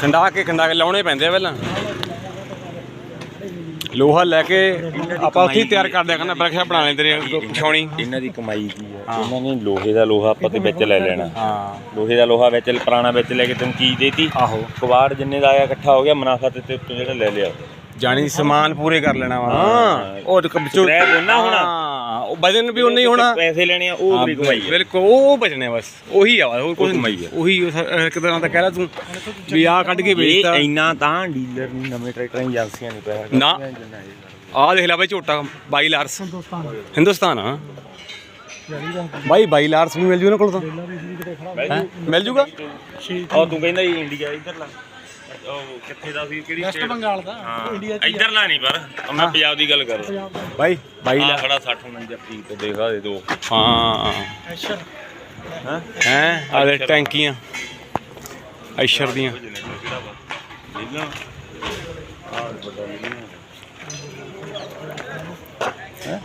ਖੰਡਾ ਕੇ ਖੰਡਾ ਕੇ ਲਾਉਣੇ ਪੈਂਦੇ ਆ ਪਹਿਲਾਂ। ਲੋਹਾ ਲੈ ਕੇ ਆਪਾਂ ਉੱਥੇ ਤਿਆਰ ਕਰ ਦਿਆ ਕਰਨਾ ਬਰਖਾ ਬਣਾ ਲੈਂਦੇ ਨੇ ਛਾਉਣੀ। ਇਹਨਾਂ ਦੀ ਕਮਾਈ ਕੀ ਇਹਨਾਂ ਨੇ ਲੋਹੇ ਦਾ ਲੋਹਾ ਆਪਾਂ ਤੇ ਵਿੱਚ ਲੈ ਲੈਣਾ। ਹਾਂ। ਲੋਹੇ ਦਾ ਲੋਹਾ ਵਿੱਚ ਪੁਰਾਣਾ ਵਿੱਚ ਲੈ ਕੇ ਤੈਨੂੰ ਚੀਜ਼ ਦੇਤੀ? ਆਹੋ। ਕਵਾੜ ਜਿੰਨੇ ਦਾ ਆਇਆ ਇਕੱਠਾ ਹੋ ਗਿਆ ਮੁਨਾਫਾ ਤੇ ਤੇ ਉੱਤੋਂ ਜਿਹੜਾ ਲੈ ਲਿਆ। ਜਾਣੀ ਸਮਾਨ ਪੂਰੇ ਕਰ ਲੈਣਾ ਵਾ। ਹਾਂ। ਉਹ ਤੇ ਵਿੱਚੋਂ Scrap ਉਨਾ ਹੋਣਾ। ਹਾਂ, ਉਹ ਵਜਨ ਵੀ ਉਨਾ ਹੀ ਹੋਣਾ। ਪੈਸੇ ਲੈਣੇ ਆ ਉਹ ਹਾਂ, ਬੜੀ ਕਮਾਈ ਹੈ ਬਿਲਕੁਲ ਉਹ ਬਚਣੇ ਬਸ। ਉਹੀ ਆ ਵਾ, ਹੋਰ ਕੁਝ ਕਮਾਈ ਆ। ਉਹੀ ਇੱਕ ਤਰ੍ਹਾਂ ਦਾ ਕਹਿ ਲਾ ਤੂੰ ਵੀ ਆ ਕੱਢ ਕੇ ਇਹ ਇੰਨਾ ਤਾਂ ਡੀਲਰ ਨਹੀਂ ਨਵੇਂ ਟਰੈਕਟਰਾਂ ਦੀ ਏਜੰਸੀਆਂ ਨਹੀਂ ਪਿਆ ਨਾ। ਆ ਦੇਖ ਲੈ ਬਾਈ ਝੋਟਾ ਬਾਈ ਲਾਰਸ। ਹਿੰਦੁਸਤਾਨ ਆ। ਬਾਈ ਬਾਈ ਲਾਰਸ ਵੀ ਮਿਲ ਜੂ ਇਹਨਾਂ ਕੋਲ ਤਾਂ। ਹੈਂ? ਮਿਲ ਜੂਗਾ? ਉਹ ਤੂੰ ਕਹਿੰਦਾ ਜੀ ਇੰਡੀਆ ਇਧਰਲਾ। ਉਹ ਕਿੱਥੇ ਦਾ ਸੀ ਕਿਹੜੀ ਵੈਸਟ ਬੰਗਾਲ ਦਾ। ਇੰਡੀਆ ਇਧਰਲਾ ਨਹੀਂ ਪਰ ਮੈਂ ਪੰਜਾਬ ਦੀ ਗੱਲ ਕਰ ਰਿਹਾ। ਬਾਈ ਬਾਈ ਆ ਲਾ ਖੜਾ 60 49 ਪੀ ਤੇ ਦੇਖਾ ਦੇ ਦੋ। ਹਾਂ। ਹਾਂ? ਹੈ? ਆ ਦੇ ਟੈਂਕੀਆਂ। ਐਸ਼ਰ ਦੀਆਂ। ਵਾ? ਆ ਲੀਲਾ ਹੈ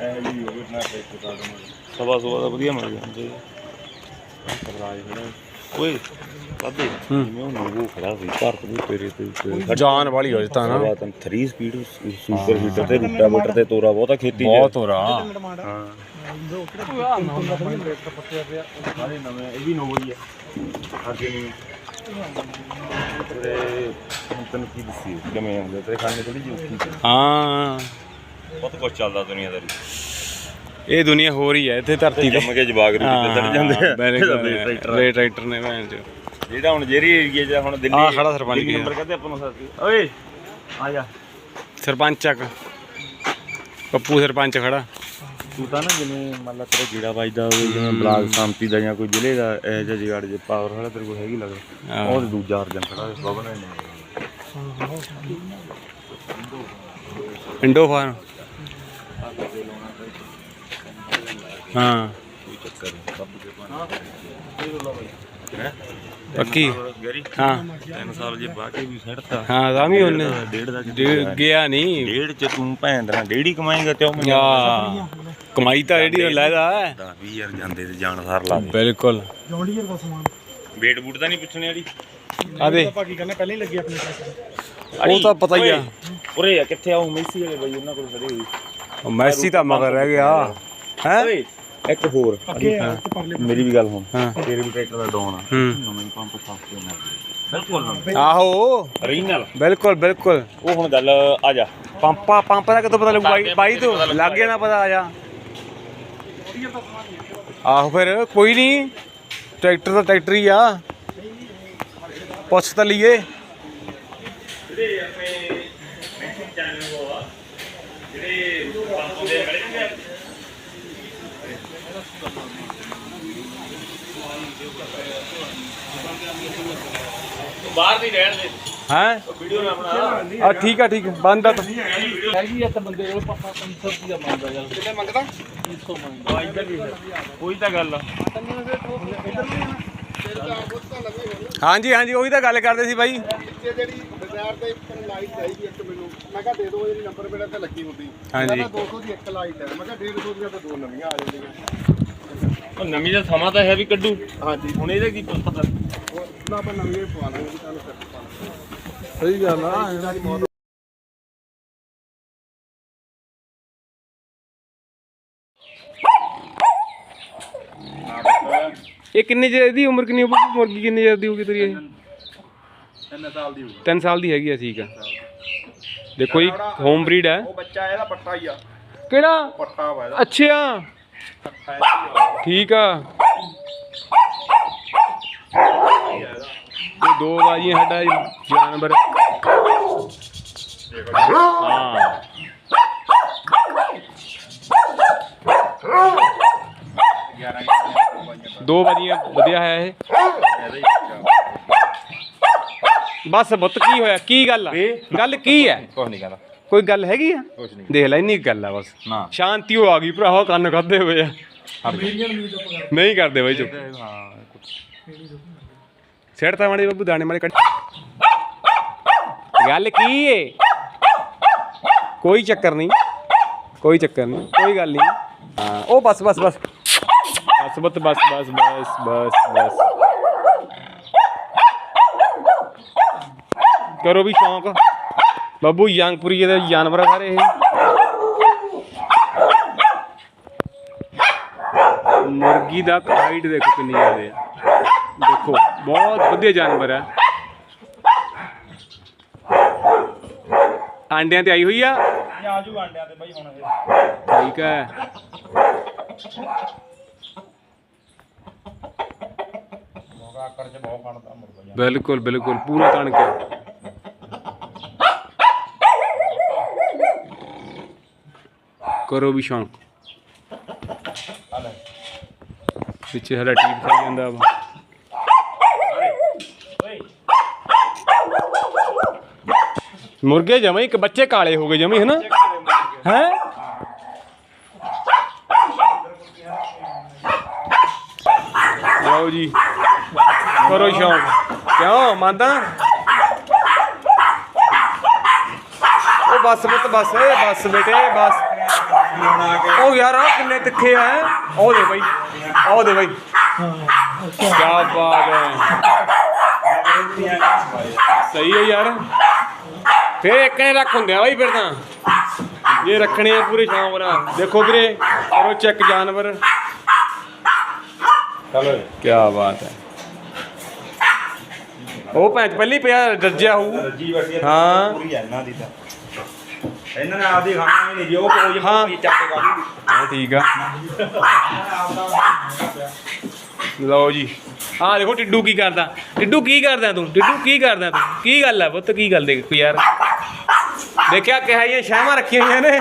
ਇਹ ਲਈ ਉਹ ਨਾ ਪੇ ਪਤਾ ਸਵਾ ਸਵਾ ਦਾ ਵਧੀਆ ਮਿਲ ਜਾਂਦੇ ਓਏ ਕਾਦੇ ਹੂੰ। ਜਿਵੇਂ ਉਹ ਨੋਵੋ ਖੜਾ ਸੀ ਭਾਰਤ ਦੇ ਤੇਰੇ ਤੇ ਜਾਨ ਵਾਲੀ ਹੋ ਜਤਾ ਨਾ। ਸਵਾ ਤਾਂ 3 ਸਪੀਡ ਸੁਪਰ ਹੀਟਰ ਤੇ ਰੂਟਾ ਮੋਟਰ ਤੇ ਤੋਰਾ ਬਹੁਤਾ ਖੇਤੀ। ਬਹੁਤ ਹੋ ਰਹਾ ਹਾਂ। ਸਾਰੇ ਨਵੇਂ ਇਹ ਵੀ ਨੋਵੋ ਹੀ ਆ। ਅੱਗੇ ਨਹੀਂ। ਤੇ ਹੁਣ ਤੈਨੂੰ ਕੀ ਦੱਸੀ ਕਿਵੇਂ ਹੁੰਦਾ ਤੇਰੇ ਖਾਣੇ ਥੋੜੀ ਜਿਹੀ ਔਖੀ ਸੀ। ਹਾਂ। ਬਹੁਤ ਕੁਝ ਚੱਲਦਾ ਦੁਨੀਆਦਾਰੀ। ਇਹ ਦੁਨੀਆ ਹੋ ਰਹੀ ਹੈ ਇੱਥੇ ਧਰਤੀ ਤੇ। ਜੰਮ ਕੇ ਜਵਾਗ ਰੂ ਤੇ ਚੜ ਜਾਂਦੇ ਆ। ਆ। ਰੇ ਟਰੈਕਟਰ ਨੇ ਭੈਣ ਚ ਜਿਹੜਾ ਹੁਣ ਜਿਹੜੀ ਏਰੀਏ 'ਚ ਹੁਣ ਦਿੱਲੀ ਆਹ ਖੜਾ ਸਰਪੰਚ ਕੀ ਨੰਬਰ ਕਹਿੰਦੇ ਆਪਾਂ ਨੂੰ ਸਾਥੀ ਓਏ ਆ ਜਾ। ਸਰਪੰਚ ਚੱਕ ਪੱਪੂ ਸਰਪੰਚ ਖੜਾ। ਤੂੰ ਤਾਂ ਨਾ ਜਿਵੇਂ ਮੰਨ ਲਾ ਤੇਰਾ ਗੀੜਾ ਵੱਜਦਾ ਹੋਵੇ ਜਿਵੇਂ ਬਲਾਕ ਸੰਮਤੀ ਦਾ ਜਾਂ ਕੋਈ ਜ਼ਿਲ੍ਹੇ ਦਾ ਇਹ ਜਿਹਾ ਜਿਗਾੜ ਜੇ ਪਾਵਰ ਵਾਲਾ ਤੇਰੇ ਕੋਲ ਹੈਗੀ ਲੱਗਦਾ। ਉਹ ਤੇ ਦੂਜਾ ਅਰਜਨ ਖੜਾ ਹੈ ਬਬਨ ਨੇ। ਇੰਡੋ ਫਾਰਮ ਹਾਂ। ਕੋਈ ਚੱਕਰ ਨਹੀਂ ਸਭ ਦੇ ਪਾਣੀ ਹੈ ਪੱਕੀ? ਗਰੀ ਹਾਂ। ਤਿੰਨ ਸਾਲ ਜੇ ਬਾਅਦ ਕੇ ਵੀ ਸੜਤਾ। ਹਾਂ ਤਾਂ ਵੀ ਉਹਨੇ ਡੇਢ ਦਾ ਕਿਤੇ ਡੇ- ਗਿਆ ਨਹੀਂ ਡੇਢ ਚ ਤੂੰ ਭੈਣ ਦਾ ਡੇਢ ਕਮਾਏਗਾ ਤੇ ਉਹ ਆ ਕਮਾਈ ਤਾਂ ਜਿਹੜੀ ਲੈਦਾ ਹੈ 10 20000 ਜਾਂਦੇ ਤੇ ਜਾਣ ਸਾਰ ਲਾ ਦੇ। ਬਿਲਕੁਲ। ਵੇਟ ਬੂਟ ਤਾਂ ਨਹੀਂ ਪੁੱਛਣੇ ਵਾਲੀ। ਆ ਦੇ। ਭਾਗੀ ਕਰਨਾ ਪਹਿਲਾਂ ਹੀ ਲੱਗੀ ਆਪਣੇ ਪਾਸ ਉਹ ਤਾਂ ਪਤਾ ਹੀ ਆ। ਉਰੇ ਆ ਕਿੱਥੇ ਆਉ ਮੈਸੀ ਵਾਲੇ ਬਾਈ ਉਹਨਾਂ ਕੋਲ ਖੜੀ ਹੋਈ ਉਹ ਮੈਸੀ ਤਾਂ ਮਗਰ ਰਹਿ ਗਿਆ। ਹੈ? ਇੱਕ ਹੋਰ। ਅੱਗੇ ਆ ਤੇ ਪਰਲੇ ਮੇਰੀ ਵੀ ਗੱਲ ਹੁਣ। ਹਾਂ। ਤੇਰੇ ਵੀ ਟਰੈਕਟਰ ਦਾ ਡਾਉਨ ਆ। ਹੂੰ। ਨਵੇਂ ਪੰਪ ਸਾਫ਼ ਕੇ ਨਾਲ। ਬਿਲਕੁਲ ਆਹੋ। ਰੀਨਲ ਬਿਲਕੁਲ ਬਿਲਕੁਲ। ਉਹ ਹੁਣ ਗੱਲ ਆ ਜਾ। ਪੰਪਾ ਪੰਪ ਦਾ ਕਿਤੋਂ ਪਤਾ ਲੱਗੂ ਬਾਈ? ਬਾਈ ਤੋਂ ਲੱਗ ਗਿਆ ਨਾ ਪਤਾ ਆ ਜਾ। ਆਹੋ ਫਿਰ ਕੋਈ ਨਹੀਂ ਟਰੈਕਟਰ ਤਾਂ ਟਰੈਕਟਰ ਹੀ ਆ। ਪੁੱਛ ਤਾਂ ਲਈਏ। ਜਿਹੜੇ ਆਪਣੇ ਮੈਸੇਜ ਚੈਨਲ ਹੋ ਆ ਜਿਹੜੇ ਪੰਪ ਦੇ ਖੜੇ ਬਾਹਰ ਦੀ ਰਹਿਣ ਦੇ। ਹੈ? ਵੀਡੀਓ ਨਾ ਬਣਾ। ਆ ਠੀਕ ਆ ਠੀਕ ਆ ਬੰਦ ਆ ਤਾਂ। ਹੈਗੀ ਆ ਤਾਂ ਬੰਦੇ ਕੋਲ ਪਾਪਾ 500 ਰੁਪਿਆ ਮੰਗਦਾ ਯਾਰ। ਕਿੰਨੇ ਮੰਗਦਾ? 300 ਮੰਗਦਾ। ਕੋਈ ਤਾਂ ਗੱਲ ਆ। ਹਾਂਜੀ ਹਾਂਜੀ ਉਹੀ ਤਾਂ ਗੱਲ ਕਰਦੇ ਸੀ ਬਾਈ। ਪਿੱਛੇ ਜਿਹੜੀ ਬਾਜ਼ਾਰ ਦੇ ਉੱਪਰ ਲਾਈਟ ਚਾਹੀਦੀ ਇੱਕ ਮੈਨੂੰ ਮੈਂ ਕਿਹਾ ਦੇ ਦਿਓ ਜਿਹੜੀ ਨੰਬਰ ਮੇਰਾ ਤੇ ਲੱਗੀ ਹੁੰਦੀ। ਹਾਂਜੀ। ਮੈਂ ਕਿਹਾ 200 ਦੀ ਇੱਕ ਲਾਈਟ ਹੈ ਮੈਂ ਕਿਹਾ 150 ਦੀਆਂ ਤਾਂ ਦੋ ਨਵੀਆਂ ਆ ਜਾਂਦੀਆਂ। ਉਹ ਨਵੀਂ ਦਾ ਸਮਾਂ ਤਾਂ ਹੈ ਵੀ ਕੱਢੂ। ਹਾਂਜੀ ਹੁਣ ਇਹਦਾ ਕੀ ਪਤਾ? ਉਹ ਨਾ ਆਪਾਂ ਨਵੀਆਂ ਹੀ ਪਵਾ ਲਾਂਗੇ ਤੁਹਾਨੂੰ ਫਿਰ ਪਾ ਲਾਂਗੇ। ਸਹੀ ਗੱਲ ਆ। ਇਹਨਾਂ ਦੀ ਬਹੁਤ ਇਹ ਕਿੰਨੇ ਚਿਰ ਦੀ ਉਮਰ ਕਿੰਨੀ ਹੋਊਗੀ ਮੁਰਗੀ ਕਿੰਨੇ ਚਿਰ ਦੀ ਹੋਊਗੀ ਤੇਰੀ ਇਹ? 3 ਸਾਲ ਦੀ ਹੋਊ 3 ਸਾਲ ਦੀ ਹੈਗੀ ਆ ਠੀਕ ਆ। ਦੇਖੋ ਜੀ ਹੋਮ ਬਰੀਡ ਹੈ। ਉਹ ਬੱਚਾ ਇਹਦਾ ਪੱਟਾ ਹੀ ਆ। ਕਿਹੜਾ? ਪੱਟਾ ਵਾ ਇਹਦਾ। ਅੱਛਾ। ठीक आ दो बाजी हटा जानवर। हाँ। दो बाजियाँ वधिया है बस बुत की होया की गल गल की है? कुछ नहीं कहना। ਕੋਈ ਗੱਲ ਹੈਗੀ ਆ? ਕੁਝ ਨਹੀਂ। ਦੇਖ ਲੈ ਇੰਨੀ ਕੁ ਗੱਲ ਆ ਬਸ। ਨਾ। ਸ਼ਾਂਤੀ ਹੋ ਆ ਗਈ ਭਰਾਵਾ ਕੰਨ ਕੱਢਦੇ ਹੋਏ ਆ। ਨਹੀਂ ਕਰਦੇ ਬਾਈ ਚੁੱਪ। ਹਾਂ ਸਿਰ ਤਾਂ ਮਾੜੇ ਬੱਬੂ ਦਾਣੇ ਮਾੜੇ ਕੱਢ। ਗੱਲ ਕੀ ਏ? ਕੋਈ ਚੱਕਰ ਨਹੀਂ। ਕੋਈ ਚੱਕਰ ਨਹੀਂ ਕੋਈ ਗੱਲ ਨਹੀਂ। ਹਾਂ ਉਹ ਬਸ ਬਸ ਬਸ। ਬਸ ਬਸ ਬਸ ਬਸ ਬਸ ਬਸ ਬਸ। ਕਰੋ ਵੀ ਸ਼ੌਂਕ। ਬੱਬੂ ਯੰਗਪੁਰੀ ਦੇ ਜਾਨਵਰ ਆ ਸਾਰੇ ਇਹ। ਮੁਰਗੀ ਦਾ ਹਾਈਟ ਦੇਖੋ ਕਿੰਨੀ ਜ਼ਿਆਦੇ ਆ। ਦੇਖੋ ਬਹੁਤ ਵਧੀਆ ਜਾਨਵਰ ਹੈ ਆਂਡਿਆਂ ਤੇ ਆਈ ਹੋਈ ਆ? ਆਜੂ ਆਂਡਿਆਂ ਤੇ ਬਾਈ ਹੁਣ ਇਹ। ਠੀਕ ਹੈ ਮੋਗਾ ਆਕਰ ਚ ਬਹੁਤ ਖਾਣਦਾ ਮੁਰਗਾ ਜੀ ਬਿਲਕੁਲ ਬਿਲਕੁਲ ਪੂਰਾ ਤਣ ਕੇ ਕਰੋ ਵੀ ਸ਼ੌਂਕ। ਪਿੱਛੇ ਸਾਡਾ ਟੀਮ ਖਾਈ ਜਾਂਦਾ ਵਾ। ਮੁਰਗੇ ਜਮੇ ਇੱਕ ਬੱਚੇ ਕਾਲੇ ਹੋ ਗਏ ਜਮੇ ਹਨਾ? ਹੈ? ਲਓ ਜੀ। ਕਰੋ ਸ਼ੌਂਕ। ਕਿਉਂ? ਮੰਨਦਾ? ਉਹ ਬਸ ਬਤ ਬਸ ਬਸ ਬੇਟੇ, ਬਸ। ਉਹ ਯਾਰ ਆ ਕਿੰਨੇ ਤਿੱਖੇ ਆ? ਉਹ ਦੇ ਬਾਈ। ਉਹ ਦੇ ਬਾਈ। ਕੀ ਬਾਤ ਹੈ। ਸਹੀ ਹੈ ਯਾਰ। ਫੇਰ ਇੱਕ ਨੇ ਰੱਖ ਹੁੰਦੇ ਆ ਬਾਈ ਫਿਰ ਤਾਂ। ਇਹ ਰੱਖਣੇ ਆ ਪੂਰੇ ਸ਼ੌਂਕ ਨਾਲ ਦੇਖੋ ਵੀਰੇ ਕਰੋ ਚੈੱਕ ਜਾਨਵਰ। ਚਲੋ ਕੀ ਬਾਤ ਹੈ। ਉਹ ਭੈਂਚ ਪਹਿਲੀ ਪਿਆ ਰੱਜਿਆ ਹੋਊ। ਹਾਂ। ਪੂਰੀ ਹੈ ਇਹਨਾਂ ਦੀ ਤਾਂ। ਇਹਨਾਂ ਨੇ ਆਪਦੀ ਖਾਣਾ ਵੀ ਨਹੀਂ ਜੀ ਉਹ ਕੋਈ ਹਾਂ। ਚੱਕ ਕੇ ਕਾਢੀ ਹਾਂ ਠੀਕ ਆ। ਲਓ ਜੀ। ਆਹ ਦੇਖੋ ਟਿੱਡੂ ਕੀ ਕਰਦਾ। ਟਿੱਡੂ ਕੀ ਕਰਦਾ ਤੂੰ? ਟਿੱਡੂ ਕੀ ਕਰਦਾ ਤੂੰ? ਕੀ ਗੱਲ ਹੈ ਪੁੱਤ ਕੀ ਗੱਲ ਦੇਖ ਯਾਰ? ਦੇਖਿਆ ਕਿਹਾ ਇਹ ਸ਼ਹਿਮਾ ਰੱਖੀਆਂ ਹੋਈਆਂ ਨੇ?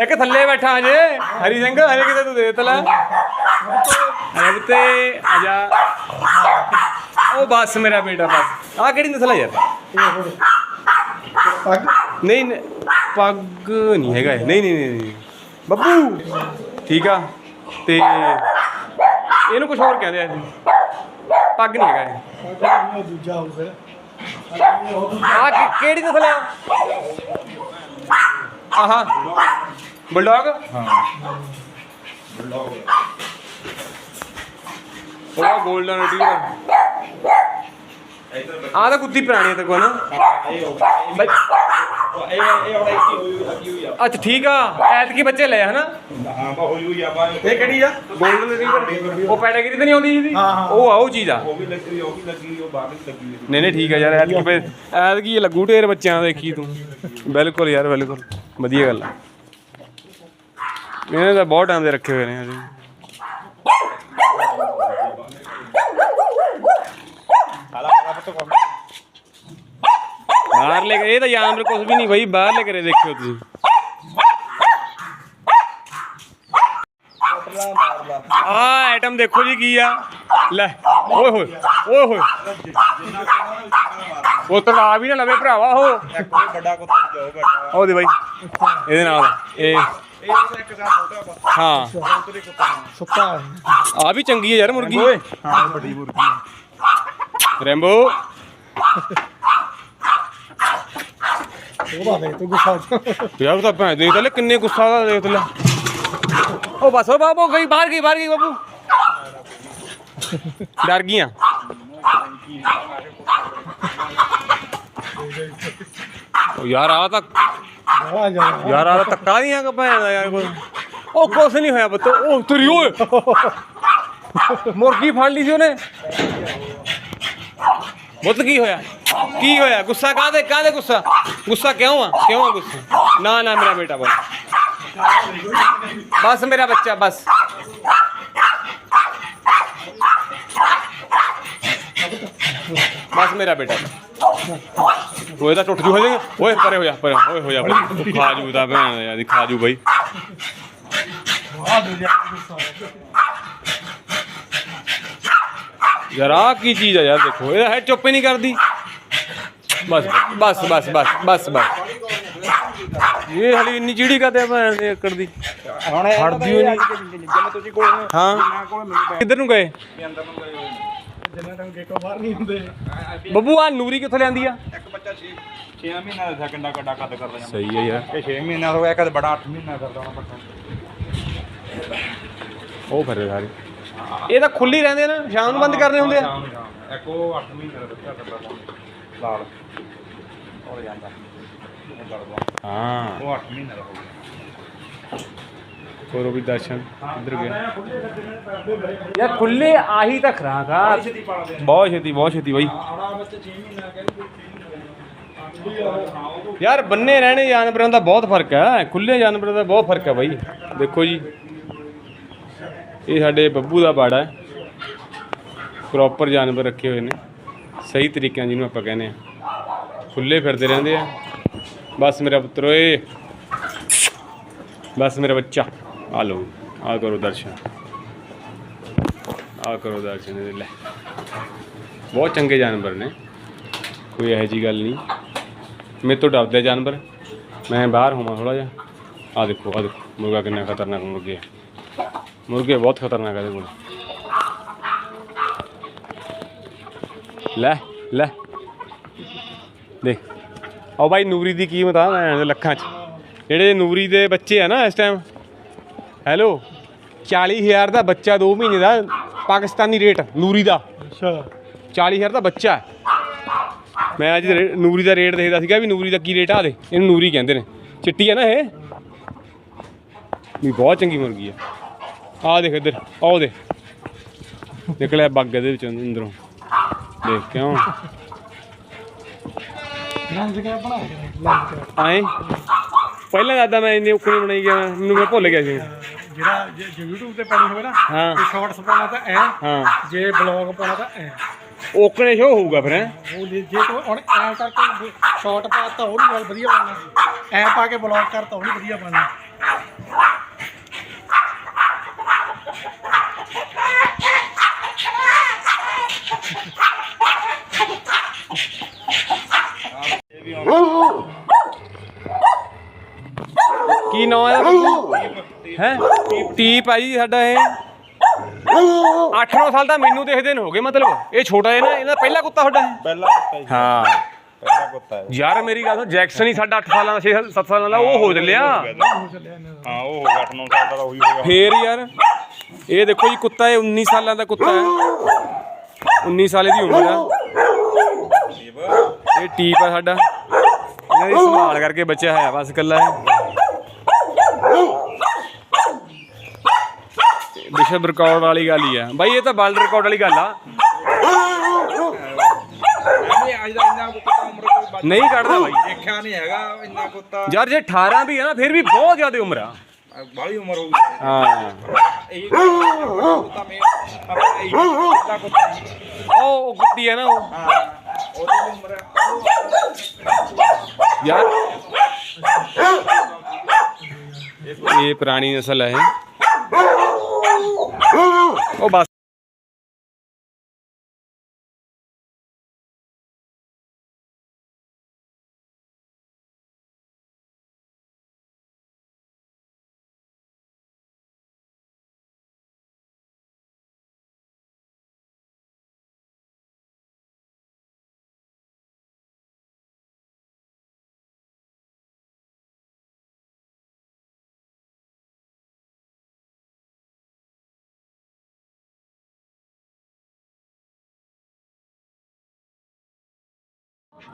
ਇੱਕ ਥੱਲੇ ਬੈਠਾ ਅਜੇ ਹਰੀ ਸਿੰਘ ਹਰੇ ਕਿਤੇ ਤੂੰ ਦੇ ਤਲਾ ਅਰੇ ਤੇ ਆ ਜਾ ਉਹ ਬਸ ਮੇਰਾ ਬੇਟਾ ਬਸ। ਆ ਕਿਹੜੀ ਨਸਲ ਹੈ ਯਾਰ? ਨਹੀਂ ਨਹੀਂ, ਪੱਗ ਨਹੀਂ ਹੈਗਾ ਇਹ। ਨਹੀਂ ਨਹੀਂ ਨਹੀਂ ਨਹੀਂ। ਬੱਬੂ! ਠੀਕ ਆ। ਤੇ ਇਹਨੂੰ ਕੁਝ ਹੋਰ ਕਹਿੰਦੇ ਆ ਜੀ ਪੱਗ ਨਹੀਂ ਹੈਗਾ ਇਹ। ਦੂਜਾ ਹੋ ਫਿਰ ਆ ਕਿਹੜੀ ਨਸਲ ਆ? ਆਹਾ। ਬੁਲਡੌਗ? ਉਹ ਗੋਲਡਨ ਰਿਟਰੀਵਰ ਆ। ਤਾਂ ਕੁੱਤੀ ਪੁਰਾਣੀ ਹੈ ਤੇ ਕੋ ਨਾ। ਇਹ ਹੋ ਬਈ ਇਹ ਇਹ ਹੁਣ ਇੱਕ ਹੀ ਹੋਈ ਲੱਗੀ ਹੋਈ ਆ ਅੱਛਾ ਠੀਕ ਆ ਐਤਕੀ ਬੱਚੇ ਲਏ ਹਨਾ ਹਾਂ ਬਾ ਹੋਈ ਹੋਈ ਆ ਬਾ ਇਹ ਕਿਹੜੀ ਆ ਗੋਲਡਨ ਰਿਟਰੀਵਰ ਉਹ ਪੈਟਾਗਰੀ ਤੇ ਨਹੀਂ ਆਉਂਦੀ ਜੀ ਹਾਂ, ਹਾਂ। ਉਹ ਆ ਉਹ ਚੀਜ਼ ਆ ਉਹ ਵੀ ਲੱਗੀ ਹੋਈ ਉਹ ਵੀ ਲੱਗੀ ਹੋਈ ਉਹ ਬਾਹਰ ਵੀ ਲੱਗੀ ਹੋਈ ਨਹੀਂ ਨਹੀਂ ਠੀਕ ਆ ਯਾਰ ਐਤਕੀ ਫੇ ਐਤਕੀ ਇਹ ਲੱਗੂ ਢੇਰ ਬੱਚਿਆਂ ਦਾ ਦੇਖੀ ਤੂੰ ਬਿਲਕੁਲ ਯਾਰ ਬਿਲਕੁਲ ਵਧੀਆ ਗੱਲ ਆ ਇਹਨੇ ਤਾਂ ਬਹੁਤ ਟਾਈਮ ਦੇ ਰੱਖੇ ਹੋਏ ਨੇ ਹਜੇ ਖਾਲਾ ਖਾਲਾ ਪੁੱਤ ਕੋਲ ਬਾਹਰ ਲੈ ਕੇ ਇਹ ਤਾਂ ਜਾਨਵਰ ਕੁਝ ਵੀ ਨਹੀਂ ਬਈ ਬਾਹਰ ਲੈ ਕੇ ਦੇਖਿਓ ਤੁਸੀਂ। ਆ ਆਈਟਮ ਦੇਖੋ ਜੀ ਕੀ ਆ। ਲੈ ਓਏ ਹੋਏ ਓਏ ਹੋਏ। ਉਹ ਤਾਂ ਆ ਵੀ ਨਾ ਲਵੇ ਭਰਾਵਾ ਉਹ। ਵੱਡਾ ਕੁੱਤਾ ਜੋ ਬੈਠਾ ਉਹ ਦੇ ਬਾਈ। ਇਹਦੇ ਨਾਲ ਇਹ। ਹਾਂ। ਸੁੱਤਾ ਆ ਵੀ ਚੰਗੀ ਹੈ ਯਾਰ ਮੁਰਗੀ। ਹਾਂ ਵੱਡੀ ਮੁਰਗੀ ਰੈਂਬੋ। ਉਹਦਾ ਦੇ ਤੂੰ ਗੁੱਸਾ ਯਾਰ ਉਹ ਤਾਂ ਭੈਣ ਦੇਖ ਲੈ ਕਿੰਨੇ ਗੁੱਸਾ ਦਾ ਦੇਖ ਲੈ। ਉਹ ਬਸ ਉਹ ਬਾਬੂ ਗਈ ਬਾਹਰ ਗਈ ਬਾਹਰ ਗਈ ਬਾਬੂ। ਡਰ ਗਈਆਂ। ਉਹ ਯਾਰ ਆ ਤਾਂ ਆ ਜਾ ਯਾਰ ਆ ਤਾਂ ਤੱਕਾ ਨਹੀਂ ਹੈਗਾ ਭੈਣ ਦਾ ਯਾਰ ਕੋਈ। ਉਹ ਕੁਛ ਨਹੀਂ ਹੋਇਆ ਬੱਤੋ ਉਹ ਤੇਰੀ ਓਏ। ਮੁਰਗੀ ਫੜ ਲਈ ਸੀ ਉਹਨੇ। ਬੁੱਤ ਕੀ ਹੋਇਆ? ਕੀ ਹੋਇਆ ਗੁੱਸਾ ਕਾਹਦੇ ਕਾਹਦੇ ਗੁੱਸਾ ਗੁੱਸਾ ਕਿਉਂ ਆ ਕਿਉਂ ਆ ਗੁੱਸਾ ਨਾ ਨਾ ਮੇਰਾ ਬੇਟਾ ਬਸ ਬਸ ਮੇਰਾ ਬੱਚਾ ਬਸ ਬਸ ਮੇਰਾ ਬੇਟਾ ਉਹ ਤਾਂ ਟੁੱਟ ਜੂ ਹਜੇ ਓਏ ਪਰੇ ਹੋ ਜਾ ਪਰੇ ਓਏ ਹੋ ਜਾ ਪਰੇ। ਉਹ ਖਾ ਜੂ ਤਾਂ ਭੈਣ ਦਾ ਯਾਰ ਖਾ ਜੂ ਬਾਈ ਆ ਦੂਜਾ ਗੁੱਸਾ ਯਾਰ ਆ ਕੀ ਚੀਜ਼ ਆ ਯਾਰ ਦੇਖੋ ਇਹ ਹੈ ਚੁੱਪ ਹੀ ਨਹੀਂ ਕਰਦੀ ਬਸ ਬਸ ਬਸ ਬਸ ਬਸ ਬਸ। ਇਹ ਹਲੀ ਇੰਨੀ ਚੀੜੀ ਕਰਦੇ ਆ ਭੈਣ ਦੇ ਏਕੜ ਦੀ? ਹੁਣ ਹਟਦੀ ਹੋਈ ਨਹੀਂ। ਜਿਵੇਂ ਤੁਸੀਂ ਕੋਲ ਹਾਂ। ਕਿੱਧਰ ਨੂੰ ਗਏ? ਅੰਦਰ ਨੂੰ ਗਏ ਹੋਏ ਨੇ। ਜਿੰਨਾ ਟਾਈਮ ਗੇਟੋਂ ਬਾਹਰ ਨਹੀਂ ਹੁੰਦੇ। ਬੱਬੂ ਆ ਨੂਰੀ ਕਿੱਥੋਂ ਲਿਆਂਦੀ ਆ? ਇੱਕ ਬੱਚਾ 6 6 ਮਹੀਨਾ ਦਾ ਕਿੰਨਾ ਕੱਡਾ ਕੱਦ ਕਰਦਾ ਜਾਂਦਾ। ਸਹੀ ਹੈ ਯਾਰ। ਇਹ 6 ਮਹੀਨਾ ਹੋ ਗਿਆ ਕਦੇ ਬੜਾ 8 ਮਹੀਨਾ ਕਰਦਾ ਹੋਣਾ ਪੱਕਾ ਉਹ ਫਿਰਦੇ ਸਾਰੇ। ਇਹ ਤਾਂ ਖੁੱਲੀ ਰਹਿੰਦੇ ਨਾ ਸ਼ਾਮ ਨੂੰ ਬੰਦ ਕਰਨੇ ਹੁੰਦੇ ਆ। ਸ਼ਾਮ ਨੂੰ ਸ਼ਾਮ। ਇੱਕ ਉਹ 8 ਮਹੀਨੇ ਦਾ ਬੱਚਾ ਕਰਦਾ ਪਾਉਂਦਾ ਲਾਲ। ਹੋ। ਜਾਂਦਾ ਹਾਂ ਉਹ 8 ਮਹੀਨੇ ਦਾ ਹੋ ਗਿਆ ਕੋਰੋ ਵੀ ਦਰਸ਼ਨ ਇੱਧਰ ਗਿਆ ਯਾਰ ਖੁੱਲੇ ਆਹੀ ਤਾਂ ਖਰਾਕ ਆ। ਬਹੁਤ ਛੇਤੀ ਬਹੁਤ ਛੇਤੀ ਬਾਈ। ਆੜਾ ਬੱਚੇ 6 ਮਹੀਨਾ ਕਹਿੰਦੇ ਯਾਰ ਬੰਨੇ ਰਹਿਣੇ ਜਾਨਵਰਾਂ ਦਾ ਬਹੁਤ ਫ਼ਰਕ ਹੈ ਖੁੱਲੇ ਜਾਨਵਰਾਂ ਦਾ ਬਹੁਤ ਫ਼ਰਕ ਹੈ ਬਾਈ। ਦੇਖੋ ਜੀ। ਇਹ ਸਾਡੇ ਬੱਬੂ ਦਾ ਬਾੜਾ ਹੈ। ਪ੍ਰੋਪਰ ਜਾਨਵਰ ਰੱਖੇ ਹੋਏ ਨੇ। ਸਹੀ ਤਰੀਕਿਆਂ ਜਿਹਨੂੰ ਆਪਾਂ ਕਹਿੰਦੇ ਆ। ਖੁੱਲੇ ਫਿਰਦੇ ਰਹਿੰਦੇ ਆ। ਬਸ ਮੇਰਾ ਪੁੱਤਰ ਓਏ। ਬਸ ਮੇਰਾ ਬੱਚਾ। ਆ ਲਓ, ਆ ਕਰੋ ਦਰਸ਼ਨ। ਆ ਕਰੋ ਦਰਸ਼ਨ ਇਹਦੇ ਲੈ। ਬਹੁਤ ਚੰਗੇ ਜਾਨਵਰ ਨੇ। ਕੋਈ ਇਹੋ ਜੀ ਗੱਲ ਨਹੀਂ। ਮੇਰੇ ਤੋਂ ਡਰਦੇ ਜਾਨਵਰ। ਮੈਂ ਬਾਹਰ ਹੋਵਾਂ ਥੋੜਾ ਜਿਹਾ। ਆ ਦੇਖੋ ਆ ਦੇਖੋ। ਮੁਰਗਾ ਕਿੰਨਾ ਖਤਰਨਾਕ ਮੁਰਗੇ ਮੁਰਗੇ ਬਹੁਤ ਖਤਰਨਾਕ ਹੈ ਇਹਦੇ ਕੋਲ। ਲੈ ਲੈ। ਦੇਖ। ਆਓ ਬਾਈ ਨੂਰੀ ਦੀ ਕੀਮਤ ਆ ਮੈਂ ਲੱਖਾਂ ਚ। ਜਿਹੜੇ ਨੂਰੀ ਦੇ ਬੱਚੇ ਆ ਨਾ ਇਸ ਟਾਈਮ ਹੈਲੋ 40000 ਦਾ ਬੱਚਾ 2 ਮਹੀਨੇ ਦਾ ਪਾਕਿਸਤਾਨੀ ਰੇਟ ਨੂਰੀ ਦਾ। ਅੱਛਾ। 40000 ਦਾ ਬੱਚਾ ਮੈਂ ਅੱਜ ਨੂਰੀ ਦਾ ਰੇਟ ਦੇਖਦਾ ਸੀਗਾ ਵੀ ਨੂਰੀ ਦਾ ਕੀ ਰੇਟ ਆ ਦੇ ਇਹਨੂੰ ਨੂਰੀ ਕਹਿੰਦੇ ਨੇ। ਚਿੱਟੀ ਆ ਨਾ ਇਹ? ਵੀ ਬਹੁਤ ਚੰਗੀ ਮੁਰਗੀ ਆ। ਆ ਦੇਖ ਇੱਧਰ ਆਹ ਦੇ ਨਿਕਲਿਆ ਬੱਗ ਇਹਦੇ ਵਿੱਚੋਂ ਅੰਦਰੋਂ। ਦੇਖ ਕਿਉਂ? ਲੰਜ ਕੇ ਬਣਾ ਕੇ ਲੰਜ ਕੇ ਆਏ? ਪਹਿਲਾਂ ਦਾਦਾ ਮੈਂ ਇੰਨੀ ਔਕਣੀ ਬਣਾਈ ਗਿਆ ਮੈਨੂੰ ਮੈਂ ਭੁੱਲ ਗਿਆ ਸੀ। ਜਿਹੜਾ ਜੇ ਜੇ YouTube ਤੇ ਪਾਣੀ ਹੋਵੇ ਨਾ ਹਾਂ। ਤੇ ਸ਼ਾਰਟਸ ਪਾਉਣਾ ਤਾਂ ਐ ਹਾਂ। ਜੇ ਬਲੌਗ ਪਾਉਣਾ ਤਾਂ ਐ। ਔਕਣੇ ਸ਼ੋ ਹੋਊਗਾ ਫਿਰ ਹੈਂ? ਉਹ ਜੇ ਜੇ ਤੂੰ ਹੁਣ ਐ ਕਰਕੇ ਸ਼ਾਰਟ ਪਾਤਾ ਉਹ ਵੀ ਗੱਲ ਵਧੀਆ ਬਣਨਾ। ਐ ਪਾ ਕੇ ਬਲੌਗ ਕਰਤਾ ਉਹ ਵੀ ਵਧੀਆ ਬਣਨਾ। ਕੀ ਨਾਮ ਹੈ ਹੈ? ਟੀਪ ਆ ਜੀ ਸਾਡਾ ਇਹ। 8-9 ਸਾਲ ਦਾ ਮੈਨੂੰ ਦੇਖਦੇ ਨੇ ਹੋ ਗਏ ਮਤਲਬ। ਇਹ ਛੋਟਾ ਹੈ ਨਾ ਇਹਦਾ ਪਹਿਲਾ ਕੁੱਤਾ ਤੁਹਾਡਾ ਹੈ ਪਹਿਲਾ ਕੁੱਤਾ ਹੀ ਹਾਂ। ਪਹਿਲਾ ਕੁੱਤਾ ਹੈ ਯਾਰ ਮੇਰੀ ਗੱਲ ਸੁਣ ਜੈਕਸਨ ਹੀ ਸਾਡਾ 8 ਸਾਲਾਂ ਦਾ 6 7 ਸਾਲਾਂ ਦਾ ਉਹ ਹੋ ਚੱਲਿਆ। ਹਾਂ ਉਹ ਹੋ ਗਿਆ 8-9 ਸਾਲ ਦਾ ਉਹੀ ਹੋ ਗਿਆ। ਫੇਰ ਯਾਰ ਇਹ ਦੇਖੋ ਜੀ ਕੁੱਤਾ ਇਹ 19 ਸਾਲਾਂ ਦਾ ਕੁੱਤਾ ਹੈ। 19 ਸਾਲੇ ਦੀ ਉਮਰ ਆ। ਇਹ ਟੀਪ ਆ ਸਾਡਾ। ਇਹਨਾਂ ਦੀ ਸੰਭਾਲ ਕਰਕੇ ਬੱਚਾ ਹੈ ਬਸ ਇਕੱਲਾ ਹੈ। ਵਿਸ਼ਵ ਰਿਕਾਰਡ ਵਾਲੀ ਗੱਲ ਹੀ ਆ। ਬਾਈ ਇਹ ਤਾਂ ਵਰਲਡ ਰਿਕਾਰਡ ਵਾਲੀ ਗੱਲ ਆ। ਨਹੀਂ ਅੱਜ ਦਾ ਇੰਨਾ ਕੁੱਤਾ ਉਮਰ ਕੋਈ ਬਾਤ ਨਹੀਂ ਕੱਢਦਾ ਬਾਈ। ਦੇਖਿਆ ਨਹੀਂ ਹੈਗਾ ਇੰਨਾ ਕੁੱਤਾ। ਯਾਰ ਜੇ 18 ਵੀ ਹੈ ਨਾ ਫਿਰ ਵੀ ਬਹੁਤ ਜ਼ਿਆਦਾ ਉਮਰ ਆ। ਬਾਹਲੀ ਉਮਰ ਹੋ ਗਈ ਹਾਂ। ਇਹ ਕੁੱਤਾ ਮੇ ਆਪਣਾ ਇਹ ਕੁੱਤਾ ਕੁੱਤਾ। ਉਹ ਉਹ ਕੁੱਤੀ ਹੈ ਨਾ ਉਹ। ਹਾਂ ਉਹਦੀ ਉਮਰ ਯਾਰ। ਇਹ ਪੁਰਾਣੀ ਨਸਲ ਹੈ ਉਹ ਬਸ।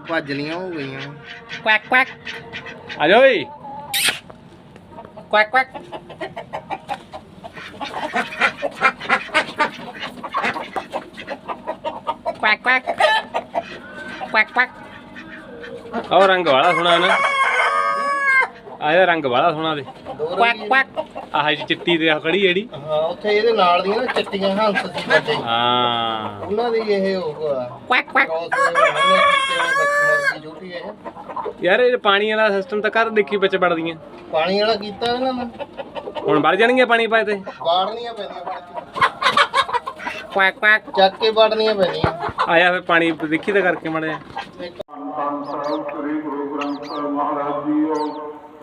ਭੱਜਲੀਆਂ ਹੋ ਗਈਆਂ quack quack ਆ ਜਾਓ ਓਏ quack quack quack quack quack quack ਉਹ ਰੰਗ ਵਾਲਾ ਸੋਹਣਾ ਨਾ ਆ ਇਹਦਾ ਰੰਗ ਵਾਲਾ ਸੋਹਣਾ ਦੇ quack quack. ਆਹ ਜੀ ਚਿੱਟੀ ਤੇ ਆਹ ਖੜੀ ਜਿਹੜੀ। ਹਾਂ ਉੱਥੇ ਇਹਦੇ ਨਾਲ ਦੀਆਂ ਨਾ ਚਿੱਟੀਆਂ ਹੰਸ ਸੀ ਵੱਡੇ। ਹਾਂ। ਉਹਨਾਂ ਦੀ ਇਹ ਉਹ ਆ। ਜੋਟੀ ਇਹ ਯਾਰ ਇਹ ਪਾਣੀ ਵਾਲਾ ਸਿਸਟਮ ਤਾਂ ਕਰ ਦੇਖੀ ਵਿੱਚ ਵੜਦੀਆਂ। ਪਾਣੀ ਵਾਲਾ ਕੀਤਾ ਇਹਨਾਂ ਨੇ। ਹੁਣ ਵੜ ਜਾਣਗੀਆਂ ਪਾਣੀ ਪਾਏ ਤੇ। ਬਾੜਨੀਆਂ ਪੈਂਦੀਆਂ ਫੜ ਕੇ quack quack. ਚੱਕ ਕੇ ਬਾੜਨੀਆਂ ਪੈਂਦੀਆਂ। ਆਇਆ ਫਿਰ ਪਾਣੀ ਦੇਖੀ ਤਾਂ ਕਰਕੇ ਮੜਿਆ ਇੱਕ ਧੰਨ ਸਾਹਿਬ ਸ੍ਰੀ ਗੁਰੂ ਗ੍ਰੰਥ ਸਾਹਿਬ ਮਹਾਰਾਜ ਜੀਓ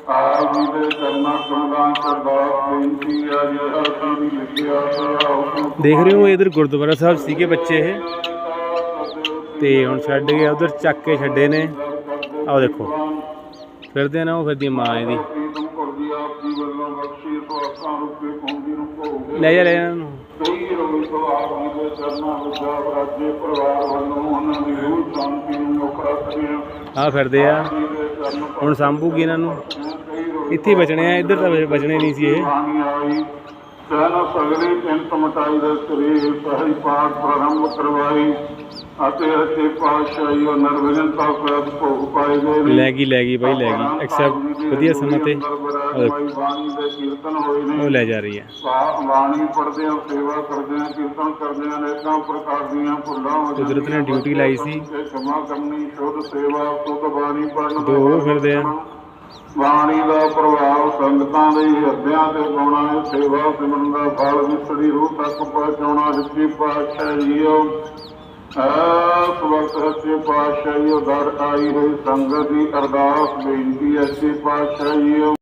ਆਪ ਜੀ ਦੇ ਚਰਨਾਂ ਕਮਲਾਂ ਚ ਬੇਨਤੀ ਹੈ ਜਿਹੜਾ ਸੀ ਲਿਖਿਆ ਹੋਇਆ ਦੇਖ ਰਹੇ ਹੋ ਇਧਰ ਗੁਰਦੁਆਰਾ ਸਾਹਿਬ ਸੀਗੇ ਬੱਚੇ ਇਹ। ਤੇ ਹੁਣ ਛੱਡ ਗਏ ਉਧਰ ਚੱਕ ਕੇ ਛੱਡੇ ਨੇ। ਆਹ ਦੇਖੋ, ਫਿਰਦੇ ਨਾ ਉਹ ਫਿਰਦੀ ਮਾਂ ਇਹਦੀ। ਲੈ ਜਾ ਲੈ ਜਾ ਇਹਨਾਂ। ਨੂੰ ਆ ਫਿਰਦੇ ਆ। ਹੁਣ ਸੰਭੂਗੀ ਇਹਨਾਂ ਨੂੰ। ਇੱਥੇ ਬਚਣੇ ਆ, ਇੱਧਰ ਤਾਂ ਬਚਣੇ ਨਹੀਂ ਸੀ ਇਹ। ਬਾਣੀ ਆਈ ਸੈਨ ਮਟਾਈ ਦੇ ਸਰੀਰ ਸਹੀ ਪਾਠ ਪ੍ਰਾਰੰਭ ਕਰਵਾਈ। ਲੈ ਗਈ ਲੈ ਗਈ ਬਾਈ ਲੈ ਗਈ। ਐਕਸੈਪਟ ਵਧੀਆ ਸਮਾਂ ਤੇ ਉਹ ਲੈ ਜਾ ਰਹੀ ਹੈ। ਕੁਦਰਤ ਨੇ ਡਿਊਟੀ ਲਾਈ ਸੀ। ਸਮਾਂ ਕਰਨੀ ਸ਼ੁੱਧ ਸੇਵਾ ਆ। ਬਾਣੀ ਦਾ ਪ੍ਰਭਾਵ ਸੰਗਤਾਂ ਦੇ ਹਿਰਦਿਆਂ ਤੇ ਪਾਉਣਾ ਹੈ। ਸੇਵਾ ਸਿਮਰਨ ਦਾ ਫਲ ਵਿਸੜੀ ਰੂਹ ਤੱਕ ਪਹੁੰਚਾਉਣਾ ਰਿੱਤੀ ਪਾਤਸ਼ਾਹ ਜੀਓ ਐਸ ਵਕਤ ਸੱਚੇ ਪਾਤਸ਼ਾਹ ਜੀਓ ਦਰ ਆਈ ਹੋਈ ਸੰਗਤ ਦੀ ਅਰਦਾਸ ਬੇਨਤੀ ਹੈ ਪਾਤਸ਼ਾਹੀ